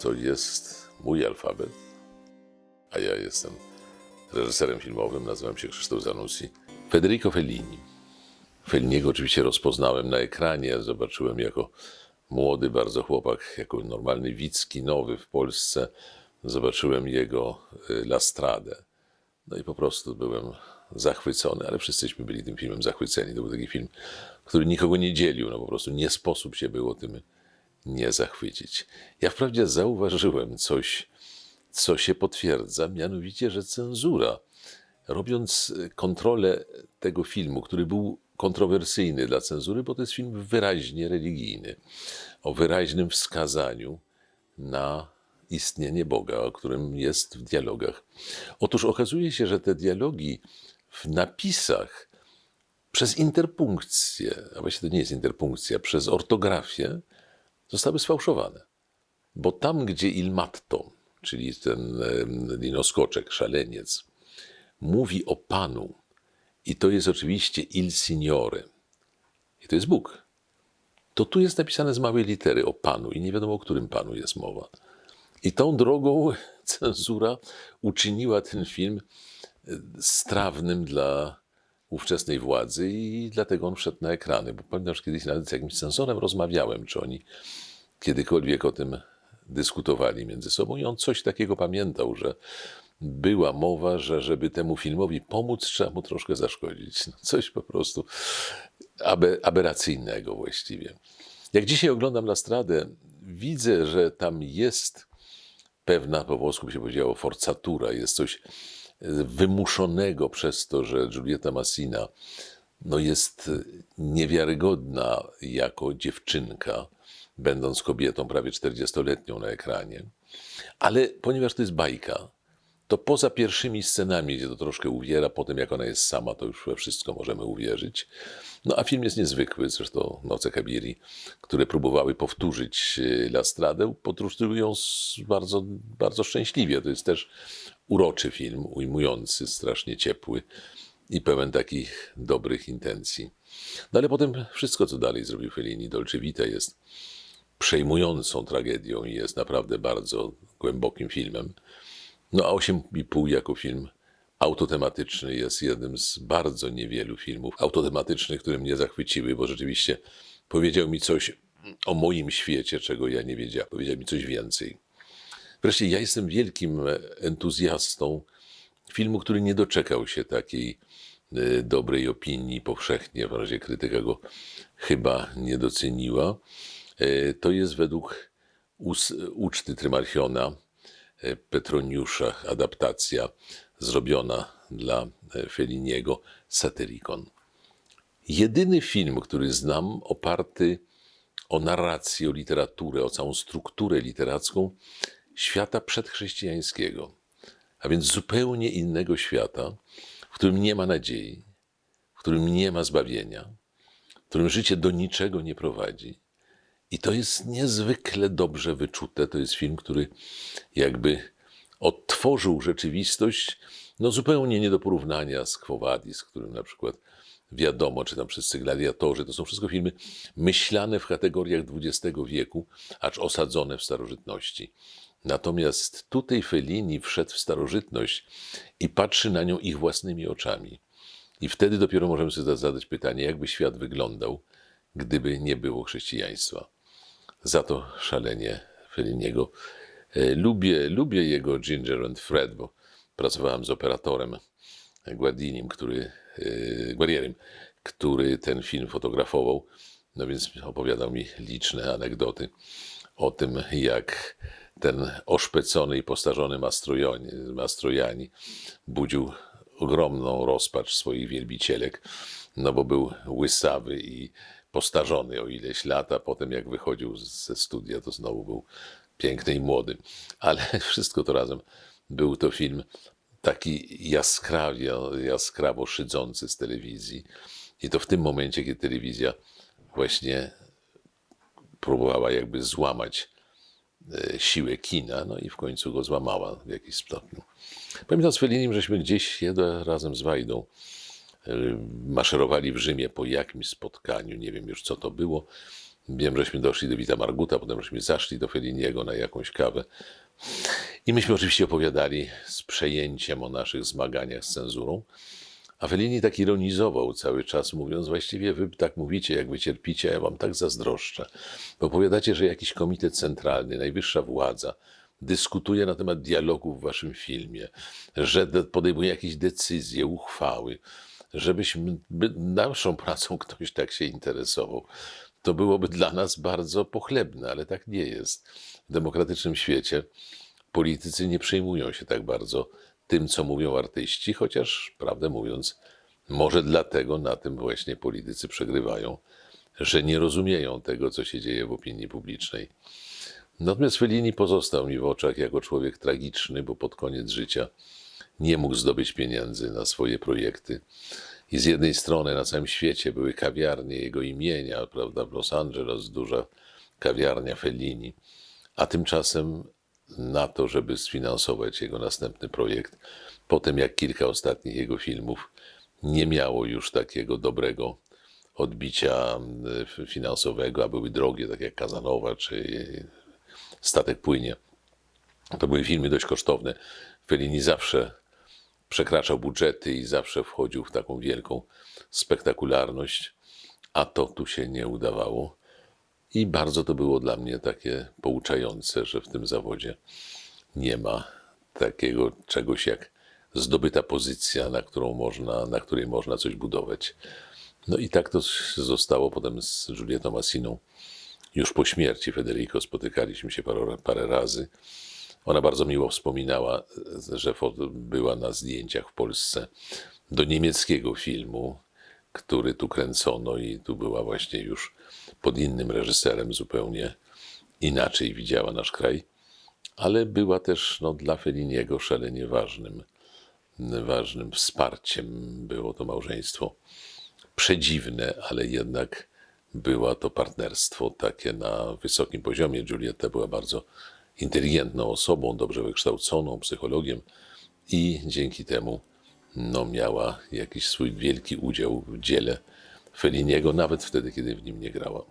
to jest mój alfabet, a ja jestem reżyserem filmowym, nazywam się Krzysztof Zanussi. Federico Fellini. Felliniego oczywiście rozpoznałem na ekranie, zobaczyłem jako młody bardzo chłopak, jako normalny widz kinowy w Polsce, zobaczyłem jego y, La Stradę. No i po prostu byłem zachwycony, ale wszyscyśmy byli tym filmem zachwyceni. To był taki film, który nikogo nie dzielił, no po prostu nie sposób się było tym nie zachwycić. Ja wprawdzie zauważyłem coś, co się potwierdza, mianowicie, że cenzura, robiąc y, kontrolę tego filmu, który był kontrowersyjny dla cenzury, bo to jest film wyraźnie religijny, o wyraźnym wskazaniu na istnienie Boga, o którym jest w dialogach. Otóż okazuje się, że te dialogi w napisach przez interpunkcję, a właściwie to nie jest interpunkcja, przez ortografię zostały sfałszowane. Bo tam, gdzie il matto, czyli ten linoskoczek, szaleniec, mówi o Panu, i to jest oczywiście il Signore, i to jest Bóg, to tu jest napisane z małej litery o Panu i nie wiadomo, o którym Panu jest mowa. I tą drogą cenzura uczyniła ten film e, strawnym dla ówczesnej władzy i dlatego on wszedł na ekrany. Bo pamiętam, że kiedyś nawet z jakimś cenzorem rozmawiałem, czy oni kiedykolwiek o tym dyskutowali między sobą i on coś takiego pamiętał, że była mowa, że żeby temu filmowi pomóc, trzeba mu troszkę zaszkodzić. No coś po prostu abe, aberracyjnego właściwie. Jak dzisiaj oglądam La Stradę, widzę, że tam jest pewna, po włosku by się powiedziało, forzatura, jest coś wymuszonego przez to, że Giulietta Massina no jest niewiarygodna jako dziewczynka, będąc kobietą prawie 40-letnią na ekranie. Ale ponieważ to jest bajka, to poza pierwszymi scenami, gdzie to troszkę uwiera, potem jak ona jest sama, to już we wszystko możemy uwierzyć. No a film jest niezwykły, zresztą Noce Kabiri, które próbowały powtórzyć e, La Stradę, s- bardzo, bardzo szczęśliwie. To jest też uroczy film, ujmujący, strasznie ciepły i pełen takich dobrych intencji. No ale potem wszystko, co dalej zrobił Fellini, Dolce Vita jest przejmującą tragedią i jest naprawdę bardzo głębokim filmem. No a 8,5 jako film autotematyczny jest jednym z bardzo niewielu filmów autotematycznych, które mnie zachwyciły, bo rzeczywiście powiedział mi coś o moim świecie, czego ja nie wiedziałem. Powiedział mi coś więcej. Wreszcie ja jestem wielkim entuzjastą filmu, który nie doczekał się takiej e, dobrej opinii powszechnie, w razie krytyka go chyba nie doceniła. E, To jest według uczty Trymarchiona e, Petroniusza adaptacja zrobiona dla Felliniego Satyricon. Jedyny film, który znam, oparty o narrację, o literaturę, o całą strukturę literacką świata przedchrześcijańskiego, a więc zupełnie innego świata, w którym nie ma nadziei, w którym nie ma zbawienia, w którym życie do niczego nie prowadzi. I to jest niezwykle dobrze wyczute. To jest film, który jakby odtworzył rzeczywistość, no zupełnie nie do porównania z Quo Vadis, którym na przykład wiadomo, czy tam wszyscy gladiatorzy, to są wszystko filmy myślane w kategoriach XX wieku, acz osadzone w starożytności. Natomiast tutaj Fellini wszedł w starożytność i patrzy na nią ich własnymi oczami. I wtedy dopiero możemy sobie zadać pytanie, jakby świat wyglądał, gdyby nie było chrześcijaństwa. Za to szalenie Felliniego e, lubię, lubię jego Ginger and Fred, bo pracowałem z operatorem Guardinim, który, e, Guarierem, który ten film fotografował, no więc opowiadał mi liczne anegdoty o tym, jak ten oszpecony i postarzony Mastrojani, budził ogromną rozpacz swoich wielbicielek, no bo był łysawy i postarzony o ileś lat, a potem jak wychodził ze studia, to znowu był piękny i młody. Ale wszystko to razem był to film taki jaskrawo, jaskrawo szydzący z telewizji. I to w tym momencie, kiedy telewizja właśnie próbowała jakby złamać siłę kina, no i w końcu go złamała w jakiś stopniu. Pamiętam z Fellinim, żeśmy gdzieś jeden razem z Wajdą e, maszerowali w Rzymie po jakimś spotkaniu, nie wiem już co to było, Wiem, żeśmy doszli do Vita Marguta, potem żeśmy zaszli do Felliniego na jakąś kawę. I myśmy oczywiście opowiadali z przejęciem o naszych zmaganiach z cenzurą. A Fellini tak ironizował cały czas, mówiąc właściwie wy tak mówicie, jak wy cierpicie, a ja wam tak zazdroszczę. Bo opowiadacie, że jakiś komitet centralny, najwyższa władza dyskutuje na temat dialogu w waszym filmie, że de- podejmuje jakieś decyzje, uchwały, żebyśmy by naszą pracą ktoś tak się interesował. To byłoby dla nas bardzo pochlebne, ale tak nie jest. W demokratycznym świecie politycy nie przejmują się tak bardzo tym, co mówią artyści, chociaż, prawdę mówiąc, może dlatego na tym właśnie politycy przegrywają, że nie rozumieją tego, co się dzieje w opinii publicznej. Natomiast Fellini pozostał mi w oczach jako człowiek tragiczny, bo pod koniec życia nie mógł zdobyć pieniędzy na swoje projekty. I z jednej strony na całym świecie były kawiarnie jego imienia, prawda, w Los Angeles duża kawiarnia Fellini, a tymczasem na to, żeby sfinansować jego następny projekt, potem jak kilka ostatnich jego filmów, nie miało już takiego dobrego odbicia y, finansowego, a były drogie, tak jak Kazanowa czy Statek płynie. To były filmy dość kosztowne. Fellini zawsze przekraczał budżety i zawsze wchodził w taką wielką spektakularność, a to tu się nie udawało. I bardzo to było dla mnie takie pouczające, że w tym zawodzie nie ma takiego czegoś jak zdobyta pozycja, na, którą można, na której można coś budować. No i tak to zostało potem z Julietą Massiną. Już po śmierci Federico spotykaliśmy się parę, parę razy. Ona bardzo miło wspominała, że była na zdjęciach w Polsce do niemieckiego filmu, który tu kręcono i tu była właśnie już pod innym reżyserem zupełnie inaczej widziała nasz kraj, ale była też no, dla Felliniego szalenie ważnym, ważnym wsparciem było to małżeństwo przedziwne, ale jednak była to partnerstwo takie na wysokim poziomie. Giulietta była bardzo inteligentną osobą, dobrze wykształconą, psychologiem i dzięki temu no, miała jakiś swój wielki udział w dziele Felliniego, nawet wtedy, kiedy w nim nie grała.